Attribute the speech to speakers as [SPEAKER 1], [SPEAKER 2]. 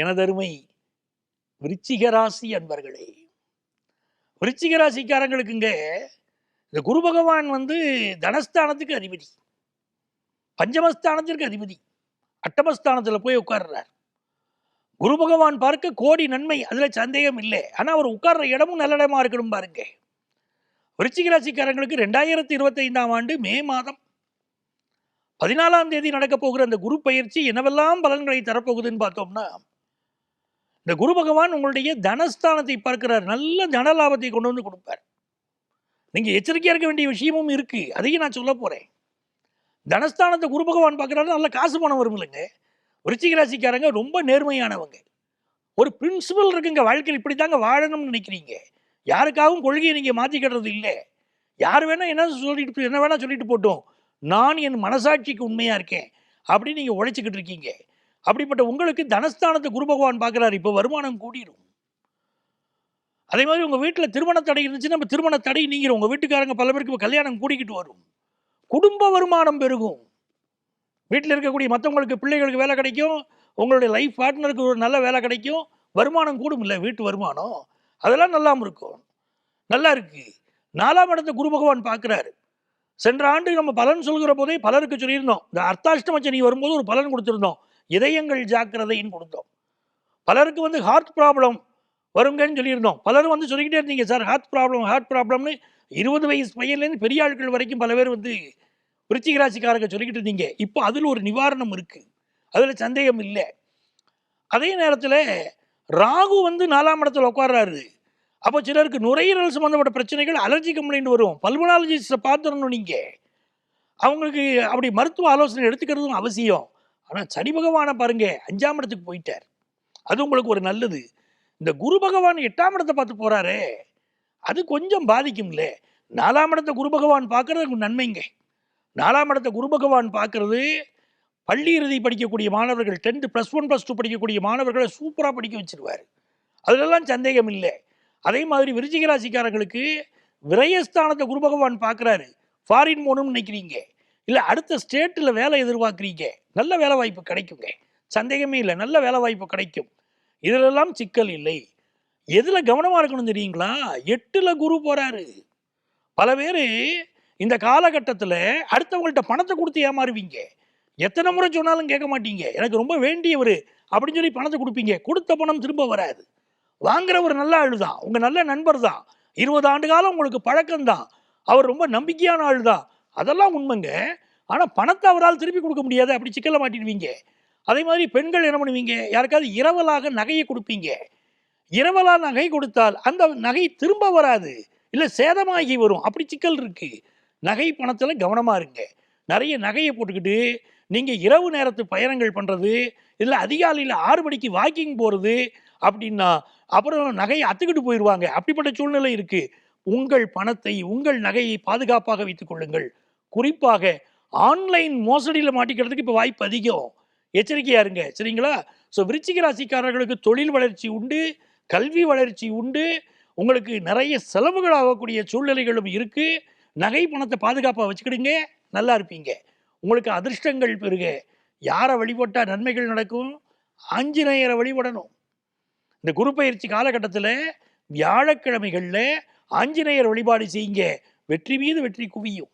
[SPEAKER 1] எனதருமை விருச்சிகராசி அன்பர்களே. விருச்சிக ராசிக்காரங்களுக்குங்க இந்த குரு பகவான் வந்து தனஸ்தானத்துக்கு அதிபதி. பஞ்சமஸ்தானத்திற்கு அதிபதி. அட்டமஸ்தானத்தில் போய் உட்கார்றார். குரு பகவான் பார்க்க கோடி நன்மை அதில் சந்தேகம் இல்லை. ஆனால் அவர் உட்கார்ற இடமும் நல்ல இடமா இருக்கணும் பாருங்க. விருச்சிக ராசிக்காரங்களுக்கு ரெண்டாயிரத்தி இருபத்தைந்தாம் ஆண்டு மே மாதம் பதினாலாம் தேதி நடக்க போகிற அந்த குரு பயிற்சி என்னவெல்லாம் பலன்களை தரப்போகுதுன்னு பார்த்தோம்னா இந்த குரு பகவான் உங்களுடைய தனஸ்தானத்தை பார்க்கிறார். நல்ல தன லாபத்தை கொண்டு வந்து கொடுப்பார். நீங்கள் எச்சரிக்கையாக இருக்க வேண்டிய விஷயமும் இருக்குது அதையும் நான் சொல்ல போகிறேன் தனஸ்தானத்தை குரு பகவான் பார்க்குறாரு. நல்ல காசு பணம் வரும் இல்லைங்க விருச்சிக ராசிக்காரங்க ரொம்ப நேர்மையானவங்க. ஒரு பிரின்சிபல் இருக்குங்க. வாழ்க்கையில் இப்படி தாங்க வாழணும்னு நினைக்கிறீங்க. யாருக்காகவும் கொள்கையை நீங்கள் மாற்றிக்கிடுறது இல்லை. யார் வேணால் என்ன சொல்லிட்டு என்ன வேணால் சொல்லிட்டு போட்டோம். நான் என் மனசாட்சிக்கு உண்மையாக இருக்கேன். அப்படின்னு நீங்கள் உழைச்சிக்கிட்டு இருக்கீங்க. அப்படிப்பட்ட உங்களுக்கு தனஸ்தானத்தை குரு பகவான் பார்க்குறாரு இப்போ வருமானம் கூடிரும். அதே மாதிரி உங்கள் வீட்டில் திருமண தடை இருந்துச்சுன்னா நம்ம திருமண தடை நீங்கிற உங்கள் வீட்டுக்காரங்க பல பேருக்கு இப்போ கல்யாணம் கூடிக்கிட்டு வரும். குடும்ப வருமானம் பெருகும். வீட்டில் இருக்கக்கூடிய மற்றவங்களுக்கு பிள்ளைகளுக்கு வேலை கிடைக்கும். உங்களுடைய லைஃப் பார்ட்னருக்கு ஒரு நல்ல வேலை கிடைக்கும். வருமானம் கூடும் இல்லை வீட்டு வருமானம். அதெல்லாம் நல்லாமல் இருக்கும். நல்லா இருக்குது நாலாம் இடத்த குரு பகவான் பார்க்குறாரு. சென்ற ஆண்டு நம்ம பலன் சொல்கிற போதே பலருக்கு சொல்லியிருந்தோம். இந்த அர்த்தாஷ்டம சனி வரும்போது ஒரு பலன் கொடுத்துருந்தோம். இதயங்கள் ஜாக்கிரதைன்னு கொடுத்தோம். பலருக்கு வந்து ஹார்ட் ப்ராப்ளம் வருங்கன்னு சொல்லியிருந்தோம். பலரும் வந்து சொல்லிக்கிட்டே இருந்தீங்க சார் ஹார்ட் ப்ராப்ளம் ஹார்ட் ப்ராப்ளம்னு இருபது வயசு பையன்லேருந்து பெரிய ஆட்கள் வரைக்கும் பல பேர் வந்து விருச்சிக ராசிக்காரங்க சொல்லிக்கிட்டு இருந்தீங்க. இப்போ அதில் ஒரு நிவாரணம் இருக்குது அதில் சந்தேகம் இல்லை. அதே நேரத்தில் ராகு வந்து நாலாம் இடத்துல உட்கார்றாரு. அப்போ சிலருக்கு நுரையீரல் சம்மந்தப்பட்ட பிரச்சனைகள் அலர்ஜி கம்ப்ளைண்ட் வரும். பல்மனாலஜிஸ்ட்டை பார்த்துடணும் நீங்கள் அவங்களுக்கு அப்படி மருத்துவ ஆலோசனை எடுத்துக்கிறதும் அவசியம். ஆனால் சனி பகவானை பாருங்க அஞ்சாம் இடத்துக்கு போயிட்டார். அது உங்களுக்கு ஒரு நல்லது. இந்த குரு பகவான் எட்டாம் இடத்தை பார்த்து போகிறாரே அது கொஞ்சம் பாதிக்கும்ல. நாலாம் இடத்தை குரு பகவான் பார்க்குறது நன்மைங்க. நாலாம் இடத்தை குரு பகவான் பார்க்கறது பள்ளி இறுதி படிக்கக்கூடிய மாணவர்கள் tenth plus one plus two படிக்கக்கூடிய மாணவர்களை சூப்பராக படிக்க வச்சிருவார். அதிலெல்லாம் சந்தேகம் இல்லை. அதே மாதிரி விருச்சிக ராசிக்காரர்களுக்கு விரயஸ்தானத்தை குரு பகவான் பார்க்குறாரு. ஃபாரின் போகணும்னு நினைக்கிறீங்க. இல்லை அடுத்த ஸ்டேட்டில் வேலை எதிர்பார்க்குறீங்க. நல்ல வேலை வாய்ப்பு கிடைக்குங்க. சந்தேகமே இல்லை நல்ல வேலை வாய்ப்பு கிடைக்கும். இதிலெல்லாம் சிக்கல் இல்லை. எதில் கவனமாக இருக்கணும் தெரியுங்களா? எட்டில் குரு போகிறாரு பல பேர் இந்த காலகட்டத்தில் அடுத்தவங்கள்ட்ட பணத்தை கொடுத்து ஏமாறுவீங்க. எத்தனை முறை சொன்னாலும் கேட்க மாட்டீங்க. எனக்கு ரொம்ப வேண்டியவர் அப்படின்னு சொல்லி பணத்தை கொடுப்பீங்க. கொடுத்த பணம் திரும்ப வராது. வாங்குற ஒரு நல்ல ஆள் தான் உங்கள் நல்ல நண்பர் தான் இருபது ஆண்டு காலம் உங்களுக்கு பழக்கம் தான் அவர் ரொம்ப நம்பிக்கையான ஆள் தான் அதெல்லாம் உண்மைங்க. ஆனால் பணத்தை அவரால் திருப்பி கொடுக்க முடியாது. அப்படி சிக்கல மாட்டிடுவீங்க. அதே மாதிரி பெண்கள் என்ன பண்ணுவீங்க? யாருக்காவது இரவலாக நகையை கொடுப்பீங்க. இரவலாக நகை கொடுத்தால் அந்த நகை திரும்ப வராது. இல்லை சேதமாகி வரும். அப்படி சிக்கல் இருக்குது நகை பணத்தில் கவனமாக இருங்க. நிறைய நகையை போட்டுக்கிட்டு நீங்கள் இரவு நேரத்து பயணங்கள் பண்ணுறது இல்லை அதிகாலையில் ஆறு மணிக்கு வாக்கிங் போகிறது அப்படின்னா அப்புறம் நகையை அத்துக்கிட்டு போயிடுவாங்க. அப்படிப்பட்ட சூழ்நிலை இருக்குது உங்கள் பணத்தை உங்கள் நகையை பாதுகாப்பாக வைத்துக் கொள்ளுங்கள். குறிப்பாக ஆன்லைன் மோசடியில் மாட்டிக்கிறதுக்கு இப்போ வாய்ப்பு அதிகம். எச்சரிக்கையாக இருங்க. சரிங்களா? ஸோ விருச்சிக ராசிக்காரர்களுக்கு தொழில் வளர்ச்சி உண்டு கல்வி வளர்ச்சி உண்டு உங்களுக்கு நிறைய செலவுகள் ஆகக்கூடிய சூழ்நிலைகளும் இருக்குது நகை பணத்தை பாதுகாப்பாக வச்சுக்கிடுங்க நல்லா இருப்பீங்க. உங்களுக்கு அதிர்ஷ்டங்கள் பெருக. யாரை வழிபட்டால் நன்மைகள் நடக்கும்? ஆஞ்சநேயரை வழிபடணும். இந்த குரு பயிற்சி காலகட்டத்தில் வியாழக்கிழமைகளில் ஆஞ்சநேயர் வழிபாடு செய்யுங்க. வெற்றி மீது வெற்றி குவியும்.